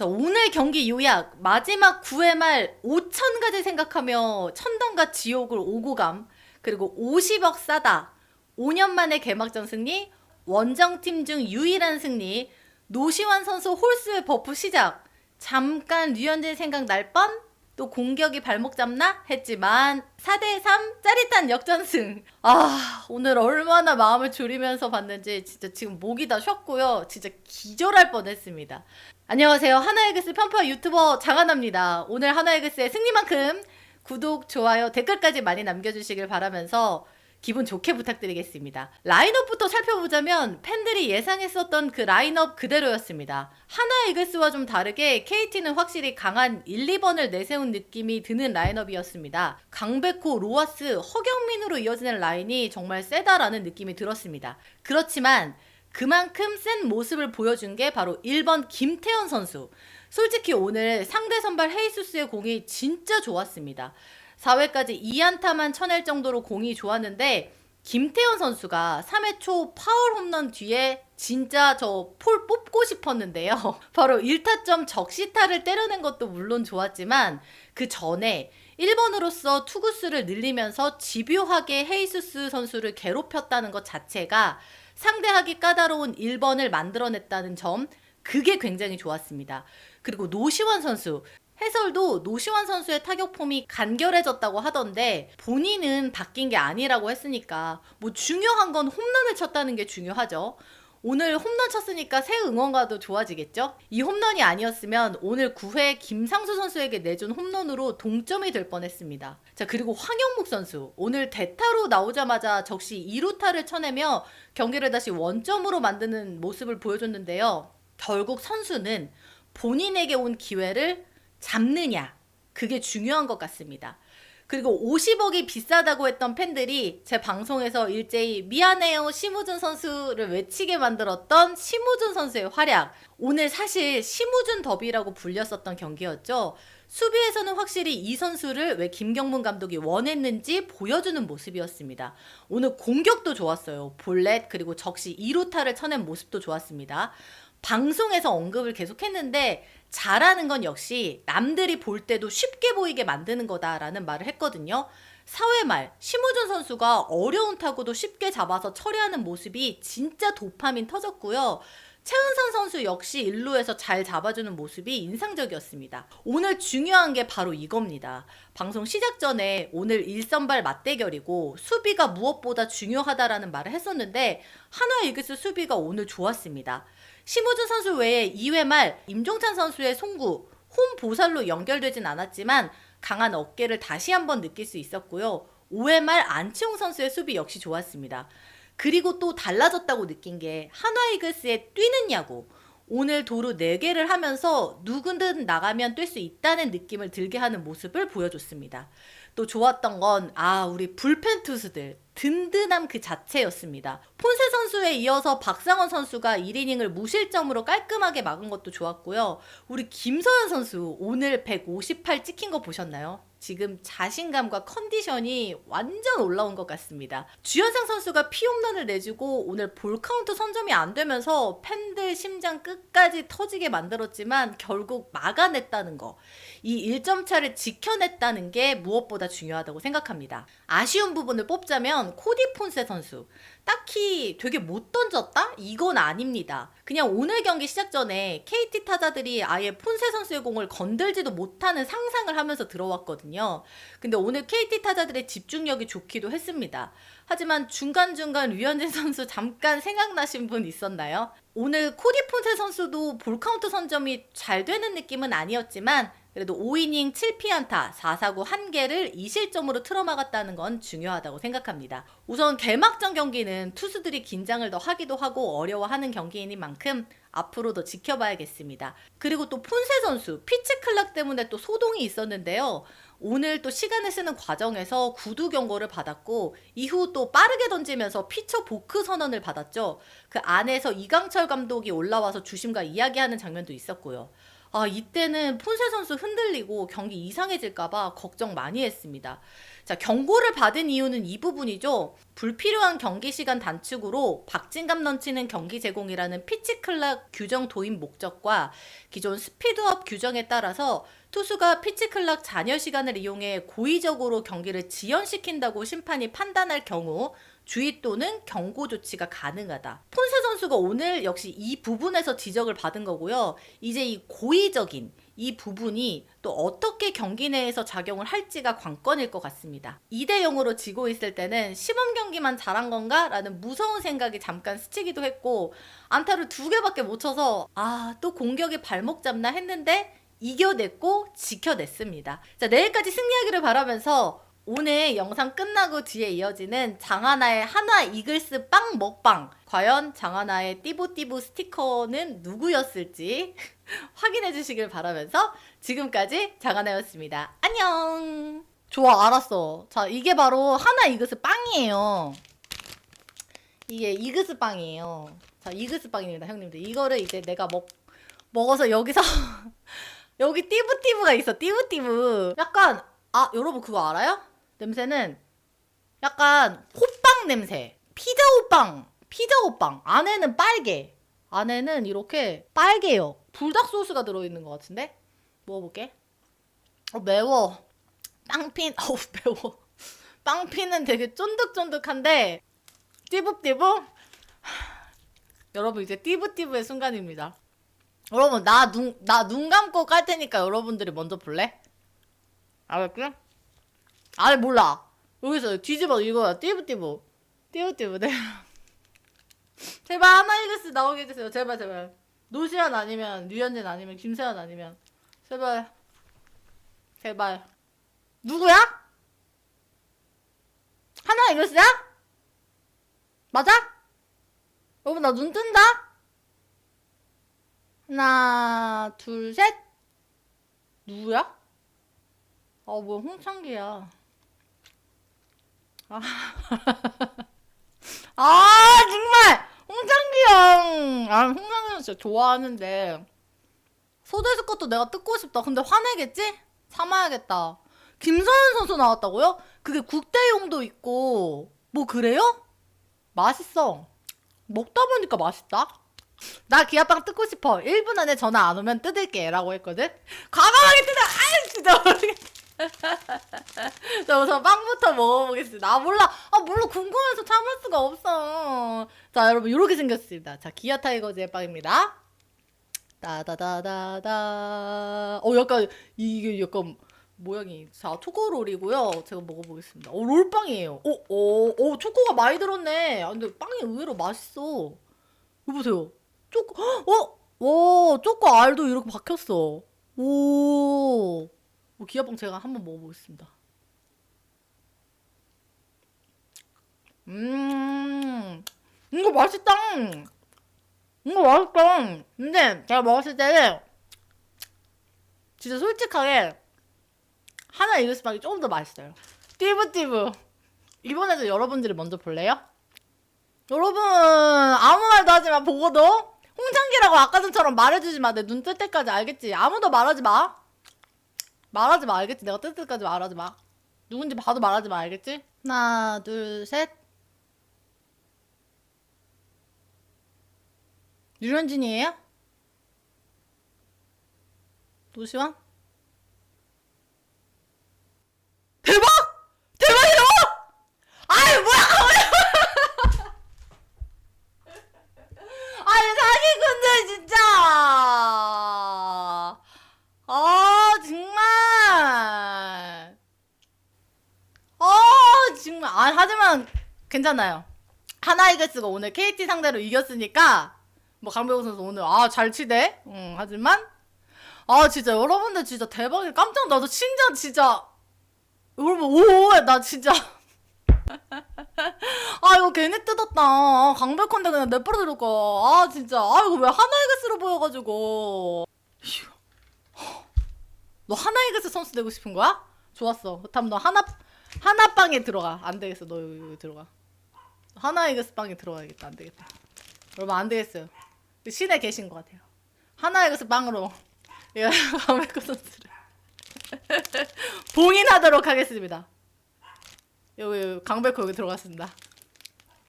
자, 오늘 경기 요약 마지막 9회 말 5천 가지 생각하며 천당과 지옥을 오고 감. 그리고 50억 싸다. 5년 만에 개막전 승리 원정팀 중 유일한 승리. 노시환 선수 홀스의 버프 시작. 잠깐 류현진 생각 날 뻔? 또 공격이 발목 잡나? 했지만 4대3 짜릿한 역전승. 아 오늘 얼마나 마음을 졸이면서 봤는지 진짜 지금 목이 다 쉬었고요. 진짜 기절할 뻔했습니다 안녕하세요. 하나에그스 편파 유튜버 장하나입니다. 오늘 하나에그스의 승리만큼 구독, 좋아요, 댓글까지 많이 남겨주시길 바라면서 기분 좋게 부탁드리겠습니다. 라인업부터 살펴보자면 팬들이 예상했었던 그 라인업 그대로였습니다. 하나이글스와 좀 다르게 KT는 확실히 강한 1, 2번을 내세운 느낌이 드는 라인업이었습니다. 강백호, 로하스, 허경민으로 이어지는 라인이 정말 세다라는 느낌이 들었습니다. 그렇지만 그만큼 센 모습을 보여준 게 바로 1번 김태현 선수. 솔직히 오늘 상대 선발 헤이수스의 공이 진짜 좋았습니다. 4회까지 2안타만 쳐낼 정도로 공이 좋았는데 김태현 선수가 3회 초 파울 홈런 뒤에 진짜 저 폴 뽑고 싶었는데요. 바로 1타점 적시타를 때려낸 것도 물론 좋았지만 그 전에 1번으로서 투구수를 늘리면서 집요하게 헤이수스 선수를 괴롭혔다는 것 자체가 상대하기 까다로운 1번을 만들어냈다는 점, 그게 굉장히 좋았습니다. 그리고 노시환 선수. 해설도 노시환 선수의 타격 폼이 간결해졌다고 하던데 본인은 바뀐 게 아니라고 했으니까 뭐 중요한 건 홈런을 쳤다는 게 중요하죠. 오늘 홈런 쳤으니까 새 응원가도 좋아지겠죠? 이 홈런이 아니었으면 오늘 9회 김상수 선수에게 내준 홈런으로 동점이 될 뻔했습니다. 자, 그리고 황영묵 선수. 오늘 대타로 나오자마자 적시 2루타를 쳐내며 경기를 다시 원점으로 만드는 모습을 보여줬는데요. 결국 선수는 본인에게 온 기회를 잡느냐. 그게 중요한 것 같습니다. 그리고 50억이 비싸다고 했던 팬들이 제 방송에서 일제히 미안해요 심우준 선수를 외치게 만들었던 심우준 선수의 활약. 오늘 사실 심우준 더비라고 불렸었던 경기였죠. 수비에서는 확실히 이 선수를 왜 김경문 감독이 원했는지 보여주는 모습이었습니다. 오늘 공격도 좋았어요. 볼넷 그리고 적시 2루타를 쳐낸 모습도 좋았습니다. 방송에서 언급을 계속했는데 잘하는 건 역시 남들이 볼 때도 쉽게 보이게 만드는 거다라는 말을 했거든요. 사회 말 심우준 선수가 어려운 타구도 쉽게 잡아서 처리하는 모습이 진짜 도파민 터졌고요. 최은선 선수 역시 일루에서 잘 잡아주는 모습이 인상적이었습니다. 오늘 중요한 게 바로 이겁니다. 방송 시작 전에 오늘 일선발 맞대결이고 수비가 무엇보다 중요하다라는 말을 했었는데 한화 이글스 수비가 오늘 좋았습니다. 심우준 선수 외에 2회 말 임종찬 선수의 송구 홈 보살로 연결되진 않았지만 강한 어깨를 다시 한번 느낄 수 있었고요. 5회 말 안치홍 선수의 수비 역시 좋았습니다. 그리고 또 달라졌다고 느낀 게 한화 이글스의 뛰는 야구. 오늘 도루 4개를 하면서 누구든 나가면 뛸 수 있다는 느낌을 들게 하는 모습을 보여줬습니다. 또 좋았던 건, 아, 우리 불펜 투수들. 든든함 그 자체였습니다. 폰세 선수에 이어서 박상원 선수가 1이닝을 무실점으로 깔끔하게 막은 것도 좋았고요. 우리 김서현 선수 오늘 158 찍힌 거 보셨나요? 지금 자신감과 컨디션이 완전 올라온 것 같습니다. 주현상 선수가 피홈런을 내주고 오늘 볼 카운트 선점이 안 되면서 팬들 심장 끝까지 터지게 만들었지만 결국 막아냈다는 거. 이 1점 차를 지켜냈다는 게 무엇보다 중요하다고 생각합니다. 아쉬운 부분을 뽑자면 코디 폰세 선수. 딱히 되게 못 던졌다? 이건 아닙니다. 그냥 오늘 경기 시작 전에 KT 타자들이 아예 폰세 선수의 공을 건들지도 못하는 상상을 하면서 들어왔거든요. 근데 오늘 KT 타자들의 집중력이 좋기도 했습니다. 하지만 중간중간 류현진 선수 잠깐 생각나신 분 있었나요? 오늘 코디 폰세 선수도 볼 카운트 선점이 잘 되는 느낌은 아니었지만 그래도 5이닝 7피안타 4사구 1개를 2실점으로 틀어막았다는 건 중요하다고 생각합니다. 우선 개막전 경기는 투수들이 긴장을 더 하기도 하고 어려워하는 경기인 만큼 앞으로 더 지켜봐야겠습니다. 그리고 또 폰세 선수 피치 클락 때문에 또 소동이 있었는데요. 오늘 또 시간을 쓰는 과정에서 구두 경고를 받았고 이후 또 빠르게 던지면서 피처 보크 선언을 받았죠. 그 안에서 이강철 감독이 올라와서 주심과 이야기하는 장면도 있었고요. 아, 이때는 폰세 선수 흔들리고 경기 이상해질까봐 걱정 많이 했습니다. 자, 경고를 받은 이유는 이 부분이죠. 불필요한 경기 시간 단축으로 박진감 넘치는 경기 제공이라는 피치 클락 규정 도입 목적과 기존 스피드업 규정에 따라서 투수가 피치 클락 잔여 시간을 이용해 고의적으로 경기를 지연시킨다고 심판이 판단할 경우 주의 또는 경고 조치가 가능하다. 폰세 선수가 오늘 역시 이 부분에서 지적을 받은 거고요. 이제 이 고의적인 이 부분이 또 어떻게 경기 내에서 작용을 할지가 관건일 것 같습니다. 2대 0으로 지고 있을 때는 시범 경기만 잘한 건가? 라는 무서운 생각이 잠깐 스치기도 했고 안타를 두 개밖에 못 쳐서 아, 또 공격에 발목 잡나 했는데 이겨냈고 지켜냈습니다. 자, 내일까지 승리하기를 바라면서 오늘 영상 끝나고 뒤에 이어지는 장하나의 한화 이글스 빵 먹방. 과연 장하나의 띠보띠보 스티커는 누구였을지 확인해 주시길 바라면서 지금까지 장하나였습니다. 안녕! 좋아, 알았어. 자, 이게 바로 한화 이글스 빵이에요. 이게 이글스 빵이에요. 자, 이글스 빵입니다, 형님들. 이거를 이제 내가 먹, 먹어서 여기서 여기 띠부띠부가 있어, 띠부띠부. 약간, 아, 여러분 그거 알아요? 냄새는 약간 호빵 냄새. 피자 호빵. 피자 호빵. 안에는 빨개. 안에는 이렇게 빨개요. 불닭 소스가 들어있는 것 같은데? 먹어볼게. 어, 매워. 빵핀, 어우, 매워. 빵핀은 되게 쫀득쫀득한데, 띠부띠부? 여러분, 이제 띠부띠부의 순간입니다. 여러분, 나 눈, 나 눈 감고 깔 테니까 여러분들이 먼저 볼래? 알았지? 아니 몰라. 여기서 뒤집어 이거야 띠부띠부. 띠부띠부. 네. 제발 하나 이글스 나오게 해주세요. 제발 제발. 노시안 아니면 류현진 아니면 김세현 아니면. 제발. 제발. 누구야? 하나 이글스야? 맞아? 여러분 나 눈 뜬다? 하나 둘 셋. 누구야? 아 뭐야 홍창기야 아, 아 정말 홍창기 형. 아 홍창기 형 진짜 좋아하는데 소대수 것도 내가 뜯고 싶다. 근데 화내겠지? 참아야겠다. 김서현 선수 나왔다고요? 그게 국대용도 있고 뭐 그래요? 맛있어. 먹다 보니까 맛있다. 나 기아빵 뜯고 싶어. 1분 안에 전화 안 오면 뜯을게. 라고 했거든. 과감하게 뜯어. 아 진짜 모르겠다. 자, 우선 빵부터 먹어보겠습니다. 아, 몰라. 아, 몰라. 궁금해서 참을 수가 없어. 자, 여러분, 이렇게 생겼습니다. 자, 기아 타이거즈의 빵입니다. 따다다다다. 어, 약간, 이게 약간, 모양이. 자, 초코롤이고요. 제가 먹어보겠습니다. 어, 롤빵이에요. 어, 어, 어, 초코가 많이 들었네. 아, 근데 빵이 의외로 맛있어. 여보세요. 초코, 어? 와, 초코 알도 이렇게 박혔어. 오. 뭐 기아빵 제가 한번 먹어보겠습니다. 음, 이거 맛있다. 이거 맛있다. 근데 제가 먹었을 때는 진짜 솔직하게 하나 이글스빵이 조금 더 맛있어요. 띠부띠부. 이번에도 여러분들이 먼저 볼래요? 여러분 아무 말도 하지 마 보고도 홍창기라고 아까 전처럼 말해주지 마. 내 눈 뜰 때까지 알겠지? 아무도 말하지 마. 말하지 마 알겠지? 내가 뜰 때까지 말하지 마. 누군지 봐도 말하지 마 알겠지? 하나 둘 셋. 유현진이에요? 노시왕? 대박! 대박이다! 아이 뭐야 아니 사기꾼들 진짜 아 정말 아 정말 아 하지만 괜찮아요. 하나이글스가 오늘 KT 상대로 이겼으니까 뭐 강병호 선수 오늘 아 잘 치대? 응 하지만 아 진짜 여러분들 진짜 대박이 깜짝 나도 진짜 진짜. 여러분 오나 진짜. 아 이거 괜히 뜯었다. 아, 강백헌데 그냥 내버려 둘 거야. 아 진짜. 아 이거 왜 하나이글스로 보여가지고. 휴. 너 하나이글스 선수 되고 싶은 거야? 좋았어. 그렇다면 너 하나 하나 빵에 들어가. 안 되겠어. 너 여기, 여기 들어가. 하나이글스 빵에 들어가야겠다. 안 되겠다. 여러분 안 되겠어요. 신에 계신 것 같아요. 하나이글스 빵으로 예, 강백호 선수를 봉인하도록 하겠습니다. 여기, 여기 강백호 여기 들어갔습니다.